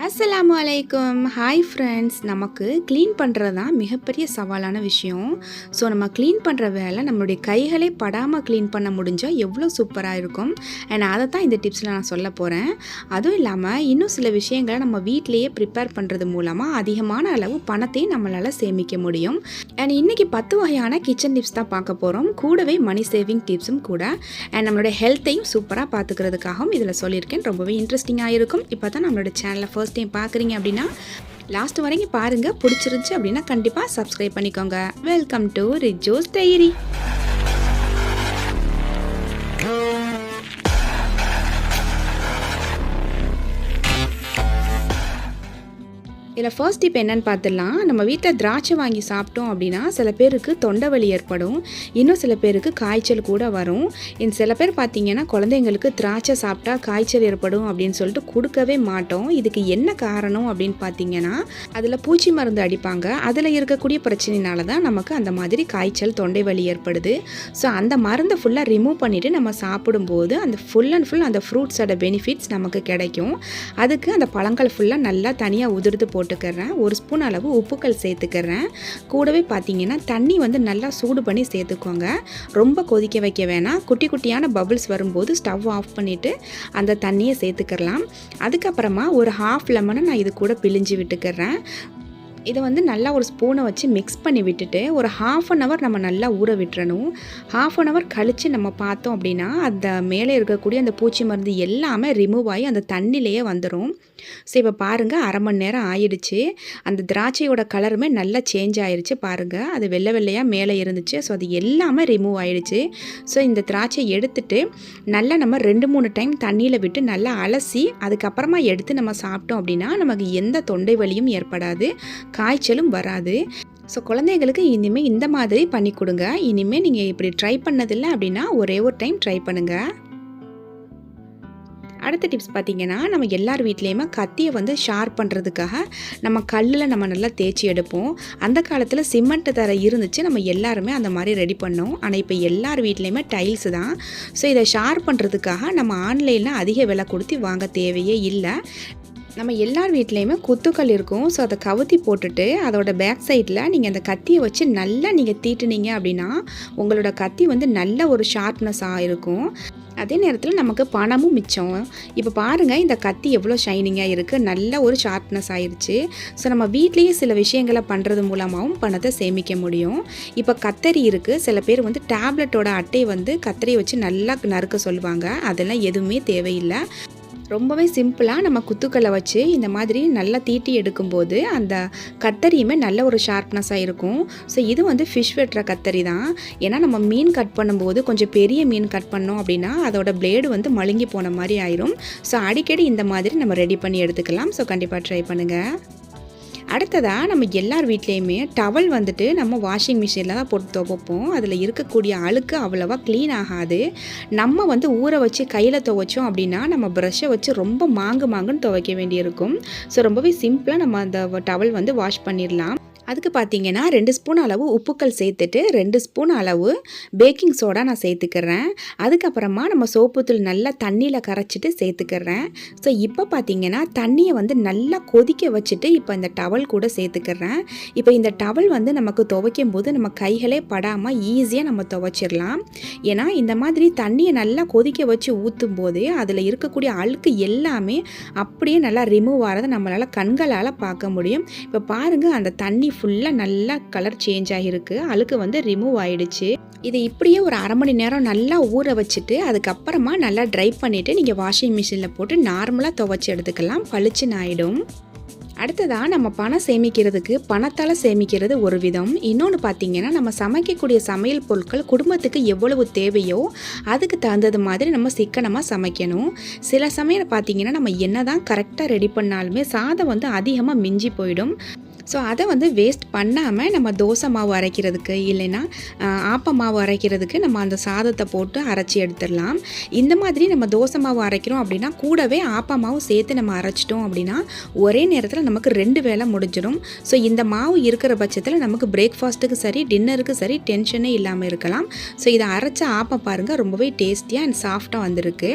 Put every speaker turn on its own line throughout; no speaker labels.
அஸ்ஸலாமு அலைக்கும். Hi friends நமக்கு க்ளீன் பண்ணுறது தான் மிகப்பெரிய சவாலான விஷயம். ஸோ நம்ம க்ளீன் பண்ணுற வேலை நம்மளுடைய கைகளை படாமல் க்ளீன் பண்ண முடிஞ்சால் எவ்வளோ சூப்பராக இருக்கும். அண்ட் அதை தான் இந்த டிப்ஸில் நான் சொல்ல போகிறேன் அதுவும் இல்லாமல் இன்னும் சில விஷயங்களை நம்ம வீட்டிலேயே ப்ரிப்பேர் பண்ணுறது மூலமாக அதிகமான அளவு பணத்தையும் நம்மளால் சேமிக்க முடியும். அண்ட் இன்றைக்கி பத்து வகையான கிச்சன் டிப்ஸ் தான் பார்க்க போகிறோம் கூடவே மணி சேவிங் டிப்ஸும் கூட. அண்ட் நம்மளுடைய ஹெல்த்தையும் சூப்பராக பார்த்துக்கிறதுக்காகவும் இதில் சொல்லியிருக்கேன். ரொம்பவே இன்ட்ரெஸ்டிங்காக இருக்கும். இப்போ தான் நம்மளோட சேனலை ஃபர்ஸ்ட் டைம் பார்க்குறீங்க அப்படின்னா லாஸ்ட் வரைக்கும் பாருங்கள் பிடிச்சிருந்துச்சு அப்படின்னா கண்டிப்பாக சப்ஸ்கிரைப் பண்ணிக்கோங்க. வெல்கம் டு ரிஜோஸ் டைரி இதில் ஃபர்ஸ்ட் டிப் என்னன்னு பார்த்துடலாம். நம்ம வீட்டில் திராட்சை வாங்கி சாப்பிட்டோம் அப்படின்னா சில பேருக்கு தொண்டை வலி ஏற்படும். இன்னும் சில பேருக்கு காய்ச்சல் கூட வரும். இந்த சில பேர் பார்த்தீங்கன்னா குழந்தைங்களுக்கு திராட்சை சாப்பிட்டா காய்ச்சல் ஏற்படும் அப்படின்னு சொல்லிட்டு கொடுக்கவே மாட்டோம். இதுக்கு என்ன காரணம் அப்படின்னு பார்த்தீங்கன்னா அதில் பூச்சி மருந்து அடிப்பாங்க. அதில் இருக்கக்கூடிய பிரச்சனைனால தான் நமக்கு அந்த மாதிரி காய்ச்சல் தொண்டை வலி ஏற்படுது. ஸோ அந்த மருந்தை ஃபுல்லாக ரிமூவ் பண்ணிவிட்டு நம்ம சாப்பிடும்போது அந்த ஃபுல் அண்ட் ஃபுல் அந்த ஃப்ரூட்ஸோட பெனிஃபிட்ஸ் நமக்கு கிடைக்கும். அதுக்கு அந்த பழங்கள் ஃபுல்லாக நல்லா தனியாக உதிர்த்து போட்டுக்கிறேன். ஒரு ஸ்பூன் அளவு உப்புக்கள் சேர்த்துக்கிறேன். கூடவே பார்த்தீங்கன்னா தண்ணி வந்து நல்லா சூடு பண்ணி சேர்த்துக்கோங்க. ரொம்ப கொதிக்க வைக்க வேணாம். குட்டி குட்டியான பபுள்ஸ் வரும்போது ஸ்டவ் ஆஃப் பண்ணிவிட்டு அந்த தண்ணியை சேர்த்துக்கிறலாம். அதுக்கப்புறமா ஒரு ஹாஃப் லெமனை நான் இது கூட பிழிஞ்சு விட்டுக்கிறேன். இதை வந்து நல்லா ஒரு ஸ்பூனை வச்சு மிக்ஸ் பண்ணி விட்டுட்டு ஒரு ஹாஃப் அன் ஹவர் நம்ம நல்லா ஊற விட்டுறணும். ஹாஃப் அன் ஹவர் கழித்து நம்ம பார்த்தோம் அப்படின்னா அந்த மேலே இருக்கக்கூடிய அந்த பூச்சி மருந்து எல்லாமே ரிமூவ் ஆகி அந்த தண்ணிலேயே வந்துடும் ஸோ இப்போ பாருங்கள் அரை மணி நேரம் ஆயிடுச்சு. அந்த திராட்சையோட கலருமே நல்லா சேஞ்ச் ஆயிடுச்சு பாருங்கள் அது வெள்ளை வெள்ளையாக மேலே இருந்துச்சு. ஸோ அது எல்லாமே ரிமூவ் ஆயிடுச்சு. ஸோ இந்த திராட்சை எடுத்துட்டு நல்லா நம்ம ரெண்டு மூணு டைம் தண்ணியில் விட்டு நல்லா அலசி அதுக்கப்புறமா எடுத்து நம்ம சாப்பிட்டோம் அப்படின்னா நமக்கு எந்த தொண்டை வலியும் ஏற்படாது. காய்ச்சலும் வராது. ஸோ குழந்தைங்களுக்கு இனிமேல் இந்த மாதிரி பண்ணி கொடுங்க. இனிமேல் நீங்கள் இப்படி ட்ரை பண்ணதில்லை அப்படின்னா ஒரே ஒரு டைம் ட்ரை பண்ணுங்கள் அடுத்த டிப்ஸ் பார்த்தீங்கன்னா நம்ம எல்லார் வீட்லேயுமே கத்தியை வந்து ஷார்ப் பண்ணுறதுக்காக நம்ம கல்லில் நம்ம நல்லா தேய்ச்சி எடுப்போம். அந்த காலத்தில் சிமெண்ட் தர இருந்துச்சு. நம்ம எல்லாருமே அந்த மாதிரி ரெடி பண்ணோம். ஆனால் இப்போ எல்லார் வீட்லேயுமே டைல்ஸ் தான். ஸோ இதை ஷார்ப் பண்ணுறதுக்காக நம்ம ஆன்லைனில் அதிக விலை கொடுத்து வாங்க தேவையே இல்லை. நம்ம எல்லார் வீட்லேயுமே குத்துக்கள் இருக்கும். ஸோ அதை கவுத்தி போட்டுட்டு அதோட பேக் சைடில் நீங்கள் அந்த கத்தியை வச்சு நல்லா நீங்கள் தீட்டுனீங்க அப்படின்னா உங்களோட கத்தி வந்து நல்ல ஒரு ஷார்ப்னஸாக இருக்கும். அதே நேரத்தில் நமக்கு பணமும் மிச்சம். இப்போ பாருங்கள் இந்த கத்தி எவ்வளோ ஷைனிங்காக இருக்குது நல்ல ஒரு ஷார்ப்னஸ் ஆயிடுச்சு ஸோ நம்ம வீட்லேயே சில விஷயங்களை பண்ணுறது மூலமாகவும் பணத்தை சேமிக்க முடியும். இப்போ கத்தரி இருக்குது சில பேர் வந்து டேப்லெட்டோட அட்டையை வந்து கத்தரியை வச்சு நல்லா நறுக்க சொல்லுவாங்க. அதெல்லாம் எதுவுமே தேவையில்லை. ரொம்பவே சிம்பிளாக நம்ம குத்துக்களை வச்சு இந்த மாதிரி நல்லா தீட்டி எடுக்கும்போது அந்த கத்தரியுமே நல்ல ஒரு ஷார்ப்னஸாக இருக்கும். ஸோ இது வந்து ஃபிஷ் வெட்டுற கத்தரி தான். ஏன்னா நம்ம மீன் கட் பண்ணும்போது கொஞ்சம் பெரிய மீன் கட் பண்ணோம் அப்படின்னா அதோட பிளேடு வந்து மழுங்கி போன மாதிரி ஆயிரும். ஸோ அடிக்கடி இந்த மாதிரி நம்ம ரெடி பண்ணி எடுத்துக்கலாம். ஸோ கண்டிப்பாக ட்ரை பண்ணுங்கள் அடுத்ததாக நம்ம எல்லார் வீட்லேயுமே டவல் வந்துட்டு நம்ம வாஷிங் மிஷினில் தான் போட்டு துவைப்போம். அதில் இருக்கக்கூடிய அழுக்கு அவ்வளோவா க்ளீன் ஆகாது. நம்ம வந்து ஊற வச்சு கையில் துவைச்சோம் அப்படின்னா நம்ம ப்ரஷ்ஷை வச்சு ரொம்ப மாங்கு மாங்குன்னு துவைக்க வேண்டியிருக்கும். ஸோ ரொம்பவே சிம்பிளாக நம்ம அந்த டவல் வந்து வாஷ் பண்ணிடலாம். அதுக்கு பார்த்தீங்கன்னா ரெண்டு ஸ்பூன் அளவு உப்புக்கள் சேர்த்துட்டு ரெண்டு ஸ்பூன் அளவு பேக்கிங் சோடா நான் சேர்த்துக்கிறேன். அதுக்கப்புறமா நம்ம சோப்புத்தூள் நல்லா தண்ணியில் கரைச்சிட்டு சேர்த்துக்கிறேன். ஸோ இப்போ பார்த்தீங்கன்னா தண்ணியை வந்து நல்லா கொதிக்க வச்சுட்டு இப்போ இந்த டவல் கூட சேர்த்துக்கிறேன். இப்போ இந்த டவல் வந்து நமக்கு துவைக்கும் போது நம்ம கைகளே படாமல் ஈஸியாக நம்ம துவைச்சிடலாம். ஏன்னா இந்த மாதிரி தண்ணியை நல்லா கொதிக்க வச்சு ஊற்றும் போது அதில் இருக்கக்கூடிய அழுக்கு எல்லாமே அப்படியே நல்லா ரிமூவ் ஆகிறத நம்மளால் கண்களால் பார்க்க முடியும். இப்போ பாருங்கள் அந்த தண்ணி ஃபுல்லாக நல்லா கலர் சேஞ்ச் ஆகிருக்கு அழுக்கு வந்து ரிமூவ் ஆகிடுச்சு இது இப்படியே ஒரு அரை மணி நேரம் நல்லா ஊற வச்சுட்டு அதுக்கப்புறமா நல்லா ட்ரை பண்ணிவிட்டு நீங்கள் வாஷிங் மிஷினில் போட்டு நார்மலாக துவைச்சி எடுத்துக்கலாம். பளிச்சுன்னு ஆகிடும் அடுத்ததாக நம்ம பணம் சேமிக்கிறதுக்கு பணத்தால் சேமிக்கிறது ஒரு விதம். இன்னொன்று பார்த்தீங்கன்னா நம்ம சமைக்கக்கூடிய சமையல் பொருட்கள் குடும்பத்துக்கு எவ்வளவு தேவையோ அதுக்கு தகுந்தது மாதிரி நம்ம சிக்கனமாக சமைக்கணும். சில சமயம் பார்த்தீங்கன்னா நம்ம என்ன தான் கரெக்டாக ரெடி பண்ணாலுமே சாதம் வந்து அதிகமாக மிஞ்சி போயிடும். ஸோ அதை வந்து வேஸ்ட் பண்ணாமல் நம்ம தோசை மாவு அரைக்கிறதுக்கு இல்லைன்னா ஆப்ப மாவு அரைக்கிறதுக்கு நம்ம அந்த சாதத்தை போட்டு அரைச்சி எடுத்துடலாம். இந்த மாதிரி நம்ம தோசை மாவு அரைக்கிறோம் அப்படின்னா கூடவே ஆப்ப மாவு சேர்த்து நம்ம அரைச்சிட்டோம் அப்படின்னா ஒரே நேரத்தில் நமக்கு ரெண்டு வேலை முடிஞ்சிடும். ஸோ இந்த மாவு இருக்கிற பட்சத்தில் நமக்கு பிரேக்ஃபாஸ்ட்டுக்கு சரி டின்னருக்கு சரி டென்ஷனே இல்லாமல் இருக்கலாம். ஸோ இதை அரைச்ச ஆப்பம் பாருங்கள் ரொம்பவே டேஸ்டியாக அண்ட் சாஃப்டாக வந்திருக்கு.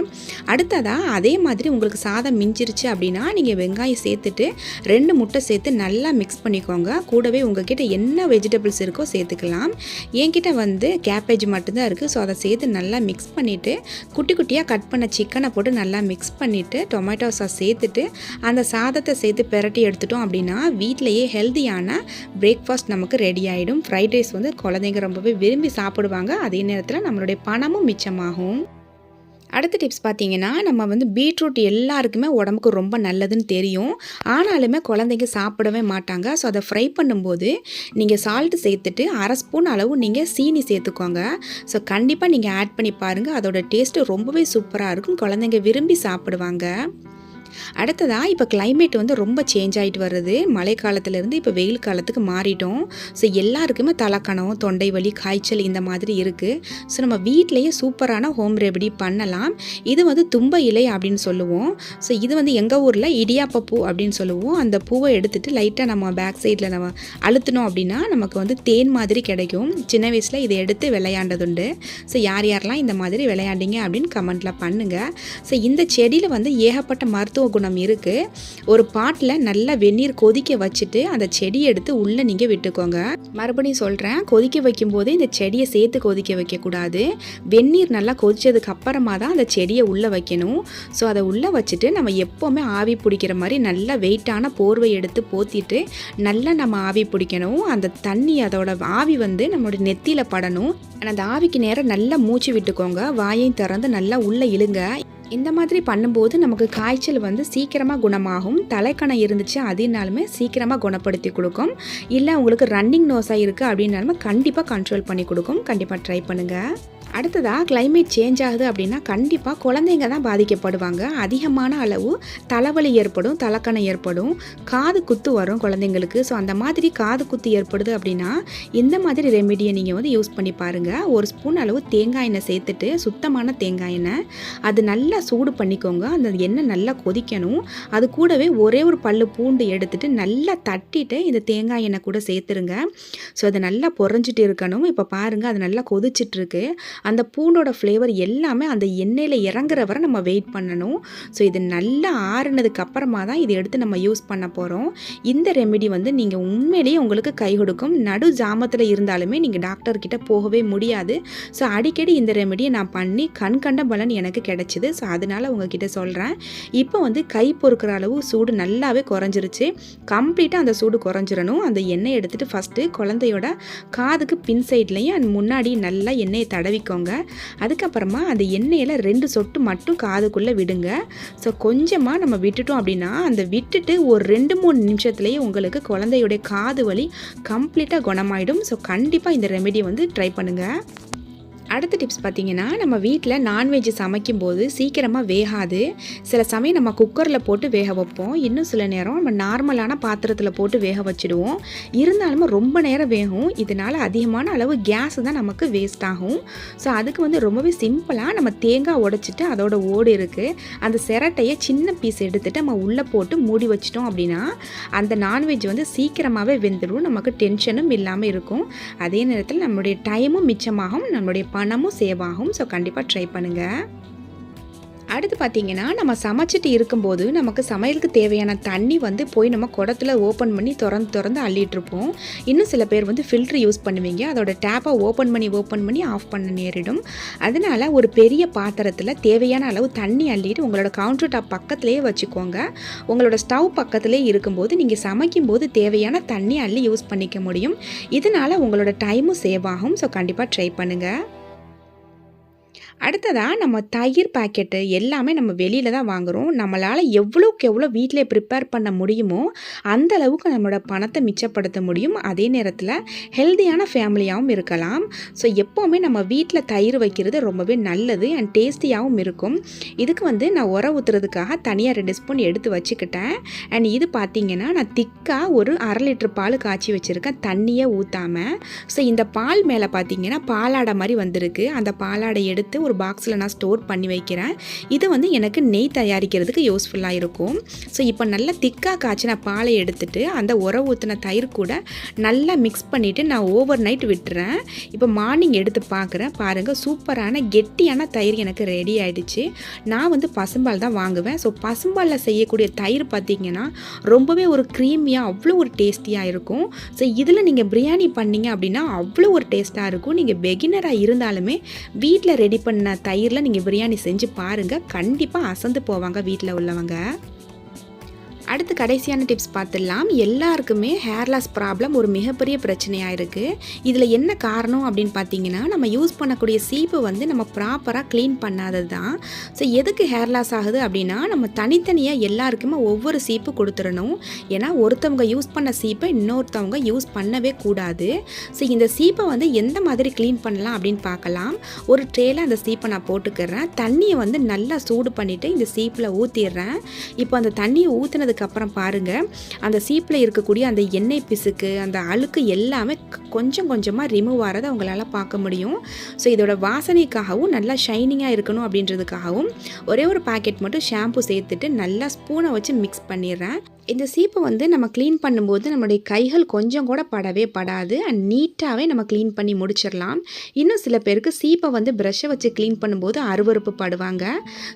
அடுத்ததாக அதே மாதிரி உங்களுக்கு சாதம் மிஞ்சிருச்சு அப்படின்னா நீங்கள் வெங்காயம் சேர்த்துட்டு ரெண்டு முட்டை சேர்த்து நல்லா மிக்ஸ் பண்ணிக்கோங்க. கூடவே உங்ககிட்ட என்ன வெஜிடபிள்ஸ் இருக்கோ சேர்த்துக்கலாம். என்கிட்ட வந்து கேபேஜ் மட்டும்தான் இருக்குது ஸோ அதை சேர்த்து நல்லா மிக்ஸ் பண்ணிவிட்டு குட்டி குட்டியாக கட் பண்ண சிக்கனை போட்டு நல்லா மிக்ஸ் பண்ணிவிட்டு டொமேட்டோ சாஸ் சேர்த்துட்டு அந்த சாதத்தை சேர்த்து பெரட்டி எடுத்துட்டோம் அப்படின்னா வீட்டிலையே ஹெல்த்தியான பிரேக்ஃபாஸ்ட் நமக்கு ரெடி ஆகிடும் ஃப்ரைட் ரைஸ் வந்து குழந்தைங்க ரொம்பவே விரும்பி சாப்பிடுவாங்க. அதே நேரத்தில் நம்மளுடைய பணமும் மிச்சமாகும். அடுத்த டிப்ஸ் பார்த்தீங்கன்னா நம்ம வந்து பீட்ரூட் எல்லாருக்குமே உடம்புக்கு ரொம்ப நல்லதுன்னு தெரியும். ஆனாலுமே குழந்தைங்க சாப்பிடவே மாட்டாங்க. ஸோ அதை ஃப்ரை பண்ணும்போது நீங்கள் சால்ட்டு சேர்த்துட்டு அரை ஸ்பூன் அளவு நீங்கள் சீனி சேர்த்துக்கோங்க. ஸோ கண்டிப்பாக நீங்கள் ஆட் பண்ணி பாருங்கள் அதோட டேஸ்ட்டு ரொம்பவே சூப்பராக இருக்கும். குழந்தைங்க விரும்பி சாப்பிடுவாங்க. அடுத்ததாக இப்போ கிளைமேட் வந்து ரொம்ப சேஞ்ச் ஆகிட்டு வருது. மழை காலத்துலேருந்து இப்போ வெயில் காலத்துக்கு மாறிட்டோம். ஸோ எல்லாருக்குமே தலைக்கணம் தொண்டை வலி காய்ச்சல் இந்த மாதிரி இருக்குது ஸோ நம்ம வீட்டிலேயே சூப்பரான ஹோம் ரெமெடி பண்ணலாம். இது வந்து தும்ப இலை அப்படின்னு சொல்லுவோம். ஸோ இது வந்து எங்கள் ஊரில்? இடியாப்ப பூ அப்படின்னு சொல்லுவோம். அந்த பூவை எடுத்துகிட்டு லைட்டாக நம்ம பேக் சைடில் நம்ம அழுத்தினோம் அப்படின்னா நமக்கு வந்து தேன் மாதிரி கிடைக்கும். சின்ன வயசில் இதை எடுத்து விளையாண்டதுண்டு. ஸோ யார் யாரெல்லாம் இந்த மாதிரி விளையாண்டீங்க அப்படின்னு கமெண்ட்டில் பண்ணுங்கள் ஸோ இந்த செடியில் வந்து ஏகப்பட்ட மருத்துவ மருத்துவ குணம் இருக்குது ஒரு பாட்டில் நல்லா வெந்நீர் கொதிக்க வச்சுட்டு அந்த செடியை எடுத்து உள்ளே நீங்கள் விட்டுக்கோங்க. மறுபடியும் சொல்கிறேன் கொதிக்க வைக்கும்போது இந்த செடியை சேர்த்து கொதிக்க வைக்கக்கூடாது. வெந்நீர் நல்லா கொதித்ததுக்கு அப்புறமா தான் அந்த செடியை உள்ளே வைக்கணும். ஸோ அதை உள்ளே வச்சுட்டு நம்ம எப்போவுமே ஆவி பிடிக்கிற மாதிரி நல்லா வெயிட்டான போர்வை எடுத்து போத்திட்டு நல்லா நம்ம ஆவி பிடிக்கணும். அந்த தண்ணி அதோட ஆவி வந்து நம்மளோட நெத்தியில் படணும். அந்த ஆவிக்கு நேரம் நல்லா மூச்சு விட்டுக்கோங்க. வாயையும் திறந்து நல்லா உள்ளே இழுங்க. இந்த மாதிரி பண்ணும்போது நமக்கு காய்ச்சல் வந்து சீக்கிரமாக குணமாகும். தலைக்கணம் இருந்துச்சு அதனாலுமே சீக்கிரமாக குணப்படுத்தி கொடுக்கும். இல்லை உங்களுக்கு ரன்னிங் நோஸாக இருக்குது அப்படின்னாலுமே கண்டிப்பாக கண்ட்ரோல் பண்ணி கொடுக்கும். கண்டிப்பாக ட்ரை பண்ணுங்கள் அடுத்ததாக கிளைமேட் சேஞ்ச் ஆகுது அப்படின்னா கண்டிப்பாக குழந்தைங்க தான் பாதிக்கப்படுவாங்க. அதிகமான அளவு தலைவலி ஏற்படும் தலைக்கணம் ஏற்படும் காது குத்து வரும் குழந்தைங்களுக்கு. ஸோ அந்த மாதிரி காது குத்து ஏற்படுது அப்படின்னா இந்த மாதிரி ரெமிடியை நீங்கள் வந்து யூஸ் பண்ணி பாருங்கள் ஒரு ஸ்பூன் அளவு தேங்காய் எண்ணெய் சேர்த்துட்டு சுத்தமான தேங்காய் எண்ணெய். அது நல்லா சூடு பண்ணிக்கோங்க. அந்த எண்ணெய் நல்லா கொதிக்கணும். அது கூடவே ஒரே ஒரு பல்லு பூண்டு எடுத்துட்டு நல்லா தட்டிட்டு இந்த தேங்காய் எண்ணெய் கூட சேர்த்துருங்க. ஸோ அது நல்லா பொறஞ்சிட்டு இருக்கணும். இப்போ பாருங்கள் அது நல்லா கொதிச்சிட்ருக்கு அந்த பூண்டோட ஃப்ளேவர் எல்லாமே அந்த எண்ணெயில் இறங்குற வரை நம்ம வெயிட் பண்ணணும். ஸோ இது நல்லா ஆறுனதுக்கு அப்புறமா தான் இதை எடுத்து நம்ம யூஸ் பண்ண போகிறோம் இந்த ரெமெடி வந்து நீங்கள் உண்மையிலேயே உங்களுக்கு கை கொடுக்கும். நடு ஜாமத்தில் இருந்தாலுமே நீங்கள் டாக்டர்கிட்ட போகவே முடியாது. ஸோ அடிக்கடி இந்த ரெமெடியை நான் பண்ணி கண் கண்ட பலன் எனக்கு கிடைச்சிது. ஸோ அதனால் உங்ககிட்ட சொல்கிறேன் இப்போ வந்து கை பொறுக்கிற அளவு சூடு நல்லாவே குறைஞ்சிருச்சு. கம்ப்ளீட்டாக அந்த சூடு குறைஞ்சிடணும் அந்த எண்ணெய் எடுத்துகிட்டு ஃபஸ்ட்டு குழந்தையோட காதுக்கு பின் சைட்லேயும் அண்ட் முன்னாடி நல்லா எண்ணெயை தடவிக்கோங்க அதுக்கப்புறமா அந்த எண்ணெயில் ரெண்டு சொட்டு மட்டும் காதுக்குள்ளே விடுங்க. ஸோ கொஞ்சமாக நம்ம விட்டுட்டோம் அப்படின்னா அந்த விட்டுட்டு ஒரு ரெண்டு மூணு நிமிஷத்துலேயே உங்களுக்கு குழந்தையுடைய காது வலி கம்ப்ளீட்டாக குணமாயிடும். ஸோ கண்டிப்பாக இந்த ரெமெடியை வந்து ட்ரை பண்ணுங்கள் அடுத்த டிப்ஸ் பார்த்தீங்கன்னா நம்ம வீட்டில் நான்வெஜ் சமைக்கும்போது சீக்கிரமாக வேகாது. சில சமயம் நம்ம குக்கரில் போட்டு வேக வைப்போம். இன்னும் சில நேரம் நம்ம நார்மலான பாத்திரத்தில் போட்டு வேக வச்சுடுவோம். இருந்தாலும் ரொம்ப நேரம் வேகும். இதனால் அதிகமான அளவு கேஸ் தான் நமக்கு வேஸ்ட் ஆகும். ஸோ அதுக்கு வந்து ரொம்பவே சிம்பிளாக நம்ம தேங்காய் உடைச்சிட்டு அதோட ஓடு இருக்குது அந்த சிரட்டையை சின்ன பீஸ் எடுத்துகிட்டு நம்ம உள்ளே போட்டு மூடி வச்சிட்டோம் அப்படின்னா அந்த நான்வெஜ் வந்து சீக்கிரமாகவே வெந்துடும் நமக்கு டென்ஷனும் இல்லாமல் இருக்கும். அதே நேரத்தில் நம்மளுடைய டைமும் மிச்சமாகும். நம்மளுடைய பணமும் சேவ் ஆகும் ஸோ கண்டிப்பாக ட்ரை பண்ணுங்கள் அடுத்து பார்த்தீங்கன்னா நம்ம சமைச்சிட்டு இருக்கும்போது நமக்கு சமையலுக்கு தேவையான தண்ணி வந்து போய் நம்ம குடத்துல ஓப்பன் பண்ணி திறந்து திறந்து அள்ளிட்டுருப்போம். இன்னும் சில பேர் வந்து ஃபில்ட்ரு யூஸ் பண்ணுவீங்க. அதோட டேப்பை ஓப்பன் பண்ணி ஓப்பன் பண்ணி ஆஃப் பண்ண நேரிடும். அதனால ஒரு பெரிய பாத்திரத்தில் தேவையான அளவு தண்ணி அள்ளிட்டு உங்களோட கவுண்டர் டாப் பக்கத்துலேயே வச்சுக்கோங்க. உங்களோட ஸ்டவ் பக்கத்துலேயே இருக்கும்போது நீங்கள் சமைக்கும்போது தேவையான தண்ணி அள்ளி யூஸ் பண்ணிக்க முடியும். இதனால உங்களோட டைமும் சேவ் ஆகும் ஸோ கண்டிப்பாக ட்ரை பண்ணுங்கள் அடுத்ததாக நம்ம தயிர் பாக்கெட்டு எல்லாமே நம்ம வெளியில் தான் வாங்குகிறோம் நம்மளால் எவ்வளோக்கு எவ்வளோ வீட்டிலே ப்ரிப்பேர் பண்ண முடியுமோ அந்த அளவுக்கு நம்மளோட பணத்தை மிச்சப்படுத்த முடியும். அதே நேரத்தில் ஹெல்த்தியான ஃபேமிலியாகவும் இருக்கலாம். ஸோ எப்போவுமே நம்ம வீட்டில் தயிர் வைக்கிறது ரொம்பவே நல்லது அண்ட் டேஸ்டியாகவும் இருக்கும். இதுக்கு வந்து நான் உர ஊற்றுறதுக்காக தனியாக ரெண்டு ஸ்பூன் எடுத்து வச்சுக்கிட்டேன். அண்ட் இது பார்த்திங்கன்னா நான் திக்காக ஒரு அரை லிட்டர் பால் காய்ச்சி வச்சுருக்கேன். தண்ணியே ஊற்றாமல் ஸோ இந்த பால் மேலே பார்த்தீங்கன்னா பாலாடை மாதிரி வந்திருக்கு. அந்த பாலாடை எடுத்து ஒரு பாக்ஸில் நான் ஸ்டோர் பண்ணி வைக்கிறேன். இது வந்து எனக்கு நெய் தயாரிக்கிறதுக்கு யூஸ்ஃபுல்லாக இருக்கும். ஸோ இப்போ நல்லா திக்காக காய்ச்சின பாலை எடுத்துட்டு அந்த உர ஊற்றின தயிர் கூட நல்லா மிக்ஸ் பண்ணிவிட்டு நான் ஓவர் நைட் விட்டுறேன். இப்போ மார்னிங் எடுத்து பார்க்குறேன். பாருங்கள் சூப்பரான கெட்டியான தயிர் எனக்கு ரெடி ஆகிடுச்சு நான் வந்து பசும்பால் தான் வாங்குவேன். ஸோ பசும்பாலில் செய்யக்கூடிய தயிர் பார்த்திங்கன்னா ரொம்பவே ஒரு க்ரீமியாக அவ்வளோ ஒரு டேஸ்டியாக இருக்கும். ஸோ இதில் நீங்கள் பிரியாணி பண்ணீங்க அப்படின்னா அவ்வளோ ஒரு டேஸ்ட்டாக இருக்கும். நீங்கள் பெகினராக இருந்தாலுமே வீட்டில் ரெடி பண்ண தயிரில் நீங்கள் பிரியாணி செஞ்சு பாருங்கள் கண்டிப்பாக அசந்து போவாங்க வீட்டில் உள்ளவங்க. அடுத்து கடைசியான டிப்ஸ் பார்த்துடலாம். எல்லாருக்குமே ஹேர் லாஸ் ப்ராப்ளம் ஒரு மிகப்பெரிய பிரச்சனையாக இருக்குது இதில் என்ன காரணம் அப்படின்னு பார்த்தீங்கன்னா நம்ம யூஸ் பண்ணக்கூடிய சீப்பு வந்து நம்ம ப்ராப்பராக க்ளீன் பண்ணாதது தான். ஸோ எதுக்கு ஹேர் லாஸ் ஆகுது அப்படின்னா நம்ம தனித்தனியாக எல்லாருக்குமே ஒவ்வொரு சீப்பு கொடுத்துடணும். ஏன்னா ஒருத்தவங்க யூஸ் பண்ண சீப்பை இன்னொருத்தவங்க யூஸ் பண்ணவே கூடாது. ஸோ இந்த சீப்பை வந்து எந்த மாதிரி க்ளீன் பண்ணலாம் அப்படின்னு பார்க்கலாம். ஒரு ட்ரேயில் அந்த சீப்பை நான் போட்டுக்கிறேன். தண்ணியை வந்து நல்லா சூடு பண்ணிவிட்டு இந்த சீப்பில் ஊற்றிடுறேன் இப்போ அந்த தண்ணியை ஊற்றுனதுக்கு அதுக்கப்புறம் பாருங்கள் அந்த சீப்பில் இருக்கக்கூடிய அந்த எண்ணெய் பிசுக்கு அந்த அழுக்கு எல்லாமே கொஞ்சம் கொஞ்சமாக ரிமூவ் ஆகிறத அவங்களால பார்க்க முடியும். ஸோ இதோட வாசனைக்காகவும் நல்லா ஷைனிங்காக இருக்கணும் அப்படின்றதுக்காகவும் ஒரே ஒரு பாக்கெட் மட்டும் ஷாம்பு சேர்த்துட்டு நல்லா ஸ்பூனை வச்சு மிக்ஸ் பண்ணிடுறேன். இந்த சீப்பை வந்து நம்ம க்ளீன் பண்ணும்போது நம்மளுடைய கைகள் கொஞ்சம் கூட படவே படாது. அண்ட் நீட்டாகவே நம்ம க்ளீன் பண்ணி முடிச்சிடலாம். இன்னும் சில பேருக்கு சீப்பை வந்து ப்ரெஷ்ஷை வச்சு க்ளீன் பண்ணும்போது அருவறுப்பு படுவாங்க.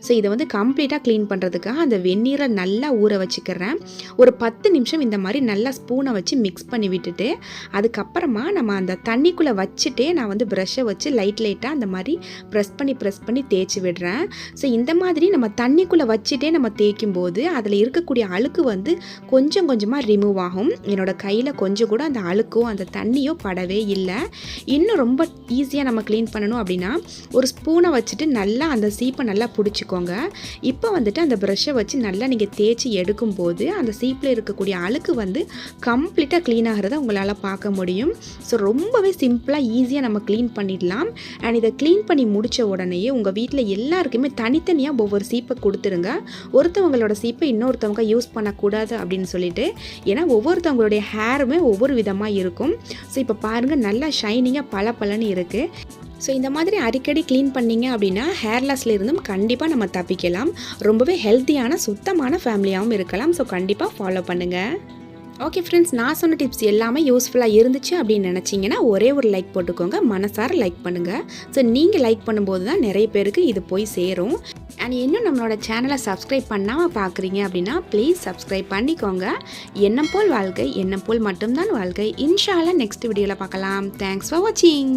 ஸோ இதை வந்து கம்ப்ளீட்டாக க்ளீன் பண்ணுறதுக்காக அந்த வெந்நீரை நல்லா ஊற வச்சுக்கிறேன். ஒரு பத்து நிமிஷம் இந்த மாதிரி நல்லா ஸ்பூனை வச்சு மிக்ஸ் பண்ணி விட்டுட்டு அதுக்கப்புறமா நம்ம அந்த தண்ணிக்குள்ளே வச்சுட்டே நான் வந்து ப்ரஷ்ஷை வச்சு லைட் லைட்டாக அந்த மாதிரி ப்ரெஸ் பண்ணி ப்ரெஸ் பண்ணி தேய்ச்சி விடுறேன். ஸோ இந்த மாதிரி நம்ம தண்ணிக்குள்ளே வச்சுட்டே நம்ம தேய்க்கும் போது அதில் இருக்கக்கூடிய அழுக்கு வந்து கொஞ்சம் கொஞ்சமாக ரிமூவ் ஆகும். என்னோடய கையில் கொஞ்சம் கூட அந்த அழுக்கோ அந்த தண்ணியோ படவே இல்லை. இன்னும் ரொம்ப ஈஸியாக நம்ம க்ளீன் பண்ணணும் அப்படின்னா ஒரு ஸ்பூனை வச்சுட்டு நல்லா அந்த சீப்பை நல்லா பிடிச்சிக்கோங்க. இப்போ வந்துட்டு அந்த ப்ரெஷ்ஷை வச்சு நல்லா நீங்கள் தேய்ச்சி எடுக்கும்போது அந்த சீப்பில் இருக்கக்கூடிய அழுக்கு வந்து கம்ப்ளீட்டாக க்ளீன் ஆகிறத உங்களால் பார்க்க முடியும். ஸோ ரொம்பவே சிம்பிளாக ஈஸியாக நம்ம க்ளீன் பண்ணிடலாம். அண்ட் இதை க்ளீன் பண்ணி முடித்த உடனேயே உங்கள் வீட்டில் எல்லாருக்குமே தனித்தனியாக ஒவ்வொரு சீப்பை கொடுத்துருங்க. ஒருத்தவங்களோட சீப்பை இன்னொருத்தவங்க யூஸ் பண்ணக்கூடாது கூடாது அப்படின்னு சொல்லிட்டு ஏன்னா ஒவ்வொருத்தவங்களுடைய ஹேருமே ஒவ்வொரு விதமாக இருக்கும். ஸோ இப்போ பாருங்கள் நல்லா ஷைனிங்காக பல பலன்னு இருக்குது ஸோ இந்த மாதிரி அடிக்கடி க்ளீன் பண்ணிங்க அப்படின்னா ஹேர் இருந்தும் கண்டிப்பாக நம்ம தப்பிக்கலாம். ரொம்பவே ஹெல்த்தியான சுத்தமான ஃபேமிலியாகவும் இருக்கலாம். ஸோ கண்டிப்பாக ஃபாலோ பண்ணுங்கள் ஓகே ஃப்ரெண்ட்ஸ் நான் சொன்ன டிப்ஸ் எல்லாமே யூஸ்ஃபுல்லாக இருந்துச்சு அப்படின்னு நினச்சிங்கன்னா ஒரே ஒரு லைக் போட்டுக்கோங்க. மனசார லைக் பண்ணுங்கள் ஸோ நீங்கள் லைக் பண்ணும்போது தான் நிறைய பேருக்கு இது போய் சேரும். அண்ட் இன்னும் நம்மளோட சேனலை சப்ஸ்கிரைப் பண்ணாமல் பார்க்குறீங்க அப்படின்னா ப்ளீஸ் சப்ஸ்கிரைப் பண்ணிக்கோங்க. எண்ணம் போல் வாழ்க்கை எண்ணம் போல் மட்டும்தான் வாழ்க்கை. இன்ஷால நெக்ஸ்ட் வீடியோவில் பார்க்கலாம். தேங்க்ஸ் ஃபார் வாட்சிங்